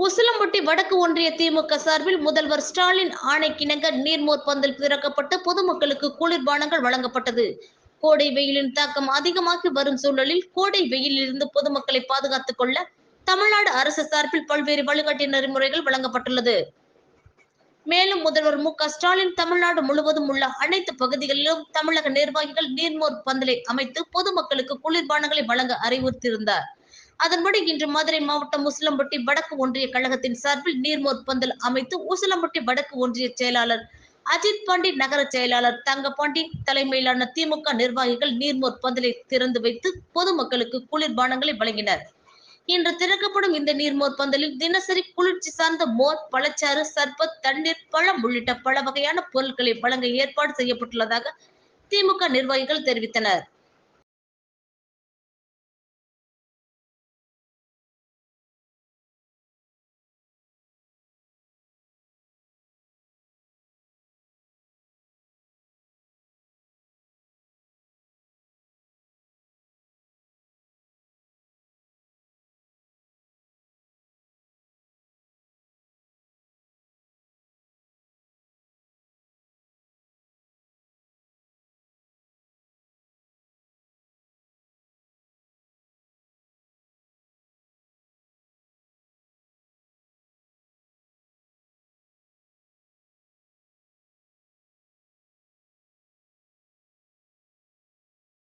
உசிலம்பட்டி வடக்கு ஒன்றிய திமுக சார்பில் முதல்வர் ஸ்டாலின் ஆணைக்கிணங்க நீர்மோர் பந்தல் திறக்கப்பட்டு பொதுமக்களுக்கு குளிர்பானங்கள் வழங்கப்பட்டது. கோடை வெயிலின் தாக்கம் அதிகமாகி வரும் சூழலில் கோடை வெயிலிலிருந்து பொதுமக்களை பாதுகாத்துக் கொள்ள தமிழ்நாடு அரசு சார்பில் பல்வேறு வழிகாட்டு நெறிமுறைகள் வழங்கப்பட்டுள்ளது. மேலும் முதல்வர் மு க ஸ்டாலின் தமிழ்நாடு முழுவதும் உள்ள அனைத்து பகுதிகளிலும் தமிழக நிர்வாகிகள் நீர்மோர் பந்தலை அமைத்து பொதுமக்களுக்கு குளிர்பானங்களை வழங்க அறிவுறுத்தியிருந்தார். அதன்படி இன்று மதுரை மாவட்டம் உசிலம்பட்டி வடக்கு ஒன்றிய கழகத்தின் சார்பில் நீர்மோர் பந்தல் அமைத்து உசிலம்பட்டி வடக்கு ஒன்றிய செயலாளர் அஜித் பாண்டி நகர செயலாளர் தங்கபாண்டி தலைமையிலான திமுக நிர்வாகிகள் நீர்மோர் பந்தலை திறந்து வைத்து பொதுமக்களுக்கு குளிர்பானங்களை வழங்கினர். இன்று திறக்கப்படும் இந்த நீர்மோர் பந்தலில் தினசரி குளிர்ச்சி சார்ந்த மோர் பழச்சாறு சர்பத் தண்ணீர் பழம் உள்ளிட்ட பல வகையான பொருட்களை வழங்க ஏற்பாடு செய்யப்பட்டுள்ளதாக திமுக நிர்வாகிகள் தெரிவித்தனர்.